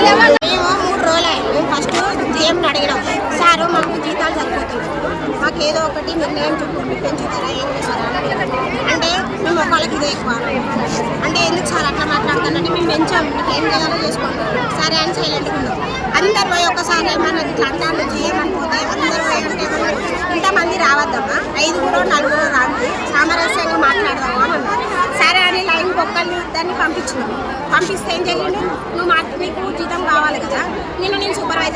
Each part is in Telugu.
మేము మూడు రోజులు ఫస్ట్ జీఎంని అడిగినాం సార్ మాకు జీతాలు సరిపోతుంది మాకు ఏదో ఒకటి నిర్ణయం చూపు పెంచుతారా ఏం చేస్తారా అంటే మాదే ఎక్కువ. అంటే ఎందుకు సార్ అట్లా మాట్లాడుతానంటే మేము పెంచాం మీకు ఏం చేయాలో చేసుకోండి. సరే అని సైలెంట్గా ఉన్నాం. అందరు పోయి ఒకసారి ఏమన్నా ఇట్లా అంటారు చేయమనిపోతే అందరు పోయి అంటే ఏమన్నారు? ఇంతమంది రావద్దమ్మా. ఐదుగురు నలుగురు రాండి. సామరస్యంగా మాట్లాడదామా అని అన్నారు. సరే అని లైన్ ఒక్కరిని దాన్ని పంపించినాము పంపిస్తే ఏం చేయండి? నువ్వు మా నీకు జీతం కావాలి కదా.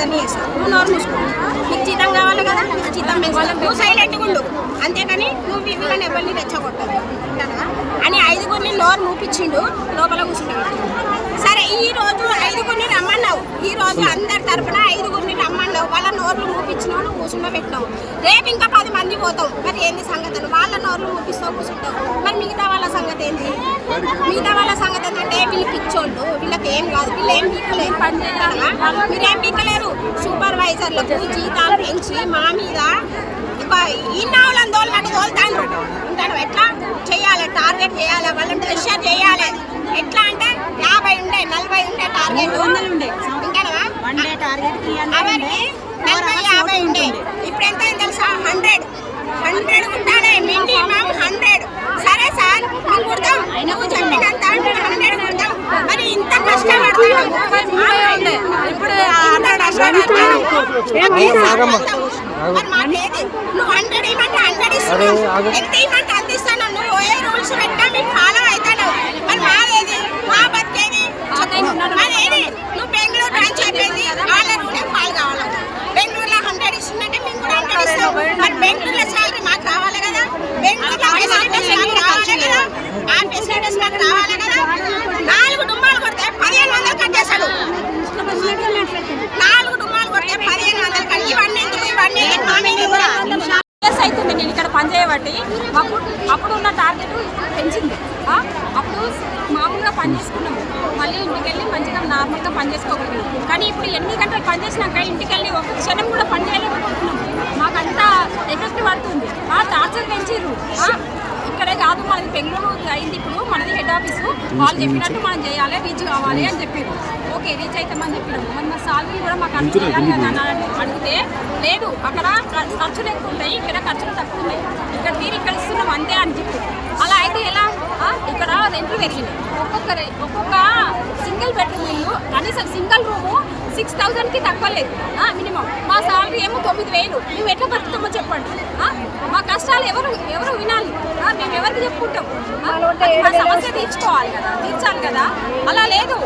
నేను నేను నువ్వు నోరు మూసుకో. నీకు జీతం కావాలి కదా నీకు జీతం పెంచాలి. నువ్వు సైలెంట్గా ఉండు. అంతేకాని నువ్వు వీళ్ళని ఎవరిని రెచ్చగొట్టదు అని ఐదుగురిని నోరు మూపించిండు లోపల కూర్చుంటాడు. సరే ఈ రోజు ఐదుగురిని రమ్మన్నావు. ఈ రోజు అందరి తరఫున ఐదుగురిని రమ్మన్నావు. వాళ్ళ నోర్లు మూపించినావు నువ్వు కూర్చుండ పెట్టినావు. రేపు ఇంకా పది మంది పోతావు మరి ఏంది సంగతులు? వాళ్ళ నోర్లు మూపిస్తావు కూర్చుంటావు. మరి మిగతా వాళ్ళ సంగతి ఏంది? మిగతా వాళ్ళ సంగతి ఏంటంటే ఏం పీకలేరు మీరు పీకలేరు? సూపర్వైజర్లకు జీతాలు పెంచి మా మీద ఈ నావులను తోలినట్టు తోలుతాను. ఉంటాను ఎట్లా? చేయాలి టార్గెట్ చేయాలి వాళ్ళని ప్రెషర్ చేయాలి. ఎట్లా అంటే యాభై ఉండే నలభై ఉండే టార్గెట్. ఇంకానవా వన్ డే టార్గెట్కి అవరికి నలభై యాభై ఉండే. ఇప్పుడు ఎంత తెలుసా? హండ్రెడ్. హండ్రెడ్ ఉంటానే. మినిమం హండ్రెడ్ సరే సార్ మేము కుడతాం నువ్వు చెప్పినంత హండ్రెడ్ కుడతాం మరి ఇంత కష్టపడుతున్నాం ఇప్పుడు మరి మాకేది నువ్వు హండ్రెడ్ ఇవ్వమంటే హండ్రెడ్ ఇస్తున్నావు ఎంత ఇవ్వమంటే అంత ఇస్తాను నువ్వు ఏ రూల్స్ పెట్టా మీకు ఫాలో అవుతాను మరి మాదేది మా బతికేది మరి ఏది నువ్వు బెంగళూరు బ్రాంచ్ అయిపోయింది వాళ్ళ రూలే ఫాలో కావాలి బెంగళూరులో హండ్రెడ్ ఇస్తుందంటే మేము కూడా హండ్రెడ్ ఇస్తాం. మరి బెంగళూరులో శాలరీ మాకు రావాలి కదా? బెంగళూరులో ఆ ఫెసిలిటీస్ మాకు రావాలి కదా? నాలుగు డుమ్మాలు కొడితే పదిహేను వందలు నాలుగు అవుతుంది నేను ఇక్కడ పనిచేయబట్టి అప్పుడు అప్పుడు ఉన్న టార్గెట్ పెంచింది. అప్పుడు మామూలుగా పని చేసుకున్నాము మళ్ళీ ఇంటికి వెళ్ళి మంచిగా నార్మల్గా పని చేసుకోగలిగాం. కానీ ఇప్పుడు ఎన్ని గంటలు పని చేసినాక ఇంటికి వెళ్ళి ఒక క్షణం కూడా పని చేయలేకపోతున్నాం. మాకు ఎఫెక్ట్ పడుతుంది. ఆ టార్చర్ పెంచిర్రు. ఇక్కడే కాదు మనది బెంగళూరు అయింది ఇప్పుడు మనది హెడ్ ఆఫీసు వాళ్ళు చెప్పినట్టు మనం చేయాలి రీచ్ కావాలి అని చెప్పారు. ఓకే రీచ్ అవుతామని చెప్పినాము. మరి మా సాలరీ కూడా మాకు అంత చేయాలి కదా అని అడిగితే లేదు అక్కడ ఖర్చులు ఎక్కువ ఉంటాయి ఇక్కడ ఖర్చులు తక్కువ ఉన్నాయి. ఇక్కడ మీరు ఇక్కడ ఇస్తున్నాం అంతే అని చెప్పి. అలా అయితే ఎలా? ఇక్కడ రెంట్లు పెరిగినాయి. ఒక్కొక్క ఒక్కొక్క సింగిల్ బెడ్రూమ్ ఇల్లు కనీసం సింగిల్ రూము సిక్స్ థౌజండ్కి తక్కువ లేదు. మినిమం. మా సాలరీ ఏమో తొమ్మిది వేలు. మేము ఎట్లా బతుకుతామో చెప్పండి. మా కష్టాలు ఎవరు ఎవరు వినాలి? మేము ఎవరికి చెప్పుకుంటాం? మా సమస్య తీర్చుకోవాలి కదా తీర్చాలి కదా. అలా లేదు.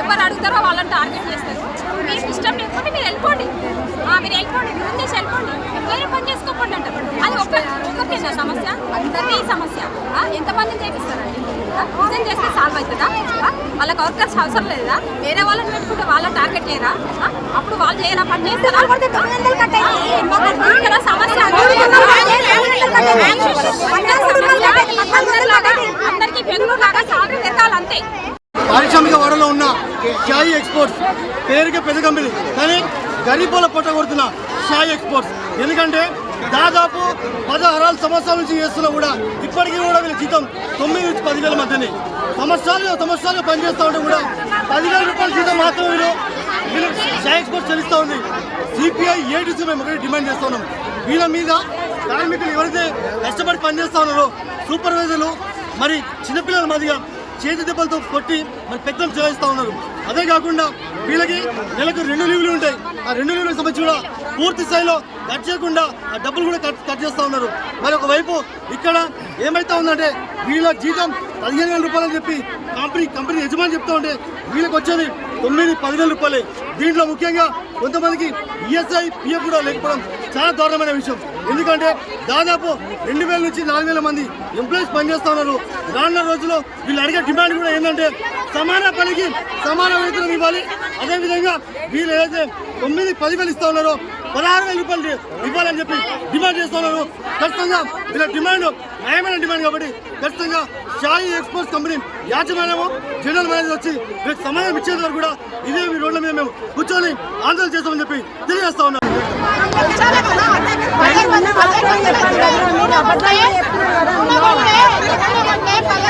ఎవరు అడుగుతారో వాళ్ళని టార్గెట్ చేస్తారు. మీకు ఇష్టం లేకపోతే మీరు వెళ్ళిపోండి. మీరు వెళ్ళిపోండి. మీరు చేసి వెళ్ళిపోండి. మీరు వేరే పని చేసుకోకండి అంటారు అది ఒక్క ఒక్కరికేనా సమస్య. అందరికీ సమస్య. ఆ, ఎంతమందిని చేపిస్తారండి నిజం చేస్తే సాల్వ్ అవుతుందా? వాళ్ళకి వర్కర్స్ అవసరం లేదా? వేరే వాళ్ళని పెట్టుకుంటే వాళ్ళ టార్గెట్ చేయరా అప్పుడు వాళ్ళు చేయరా పని చేస్తారా? ఇక్కడ సమస్య అందరికీ బెంగళూరు లాగా సాలరీ పెట్టాలి అంతే పారిశ్రామిక వాడలో ఉన్న షాయి ఎక్స్పోర్ట్స్ పేరుకే పెద్ద కంపెనీ కానీ గరీబుల పొట్ట కొడుతున్న షాయి ఎక్స్పోర్ట్స్. ఎందుకంటే దాదాపు పదహారు సంవత్సరాల నుంచి చేస్తున్నా కూడా ఇప్పటికీ కూడా వీళ్ళ జీతం తొమ్మిది నుంచి పదివేల మధ్యనే. సంవత్సరాలు సంవత్సరాలు పనిచేస్తూ ఉంటే కూడా పదివేల రూపాయల జీతం మాత్రమే వీళ్ళు వీళ్ళు షాయి ఎక్స్పోర్ట్స్ చెల్లిస్తూ ఉంది. సిపిఐ ఏడిసి మేము ఒకటి డిమాండ్ చేస్తూ ఉన్నాం. వీళ్ళ మీద కార్మికులు ఎవరైతే కష్టపడి పనిచేస్తూ ఉన్నారో సూపర్వైజర్లు మరి చిన్నపిల్లల మాదిగా చేతి దెబ్బలతో కొట్టి మరి పెద్దలు చెల్లిస్తూ ఉన్నారు. అదే కాకుండా వీళ్ళకి నెలకు రెండు లీవ్లు ఉంటాయి. ఆ రెండు లీవ్లకు సంబంధించి కూడా పూర్తి స్థాయిలో కట్ చేయకుండా ఆ డబ్బులు కూడా కట్ కట్ చేస్తూ ఉన్నారు. మరి ఒకవైపు ఇక్కడ ఏమైతే ఉందంటే వీళ్ళ జీతం పదిహేను వేల రూపాయలు చెప్పి కంపెనీ కంపెనీ యజమాని చెప్తా ఉంటే వీళ్ళకి వచ్చేది తొమ్మిది పదివేల రూపాయలే. దీంట్లో ముఖ్యంగా కొంతమందికి ఈఎస్ఐ పిఎఫ్ కూడా లేకపోవడం చాలా దారుణమైన విషయం. ఎందుకంటే దాదాపు రెండు వేల నుంచి నాలుగు వేల మంది ఎంప్లాయీస్ పనిచేస్తూ ఉన్నారు. రానున్న రోజుల్లో వీళ్ళు అడిగే డిమాండ్ కూడా ఏంటంటే సమాన పనికి సమాన వేతనం ఇవ్వాలి. అదేవిధంగా వీళ్ళు ఏదైతే తొమ్మిది పదివేలు ఇస్తూ ఉన్నారో పదహారు వేల రూపాయలు ఇవ్వాలని చెప్పి డిమాండ్ చేస్తూ ఉన్నారు. ఖచ్చితంగా వీళ్ళ డిమాండ్ న్యాయమైన డిమాండ్ కాబట్టి ఖచ్చితంగా షాయి ఎక్స్పోర్ట్స్ కంపెనీ యాజమాన్యము జనరల్ మేనేజర్ వచ్చి వీళ్ళకి సమాధానం ఇచ్చేంత వరకు కూడా ఇదే ఈ రోడ్ల మీద మేము కూర్చొని ఆందోళన చేస్తామని చెప్పి తెలియజేస్తా ఉన్నాం చెప్పాలి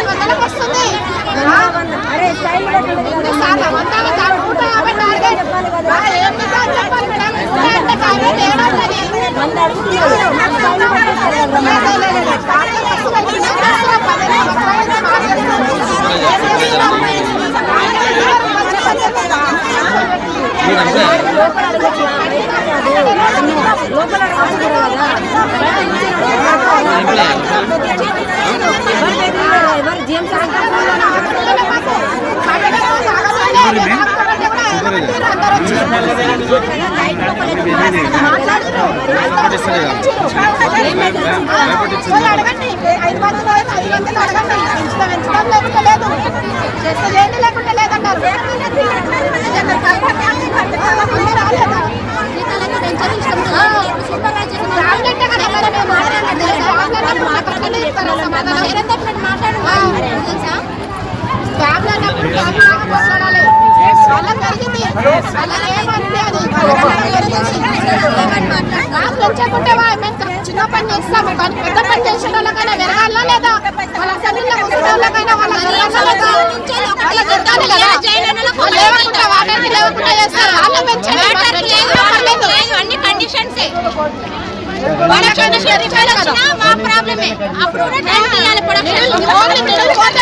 అడగండి ఐదు వందలు ఐదు వందలు అడగండి పెంచుతాం పెంచుతాం లేకుంటే లేదు చేస్తే చేయండి లేకుంటే లేదన్నారు అందరూ రాలేదా? రావాలంటే కదా మరి మేము మాట్లాడండి. రావాలంటే మాట్లాడండి చెప్తారా సమాధానం? ఫ్యామిలీ అన్నప్పుడు ఫ్యామిలీ లాగా మాట్లాడాలి. వాళ్ళకి జరిగింది. వాళ్ళకి ఏమంటే అది. నాకు పెంచకుంటే మేము చిన్న పని చేస్తాము కానీ పెద్ద పని చేసిన వాళ్ళకైనా వెరగాలా లేదా వాళ్ళ కూర్చున్న వాళ్ళకైనా వాళ్ళ వాళ్ళు లేవకుండా వాళ్ళని లేవకుండా చేస్తారు పెంచకుండా పర్లేదు. అన్ని కండిషన్స్ వాళ్ళ. మా ప్రాబ్లమే అప్పుడు కూడా టైం ఇవ్వాలి ఓన్లీ కోట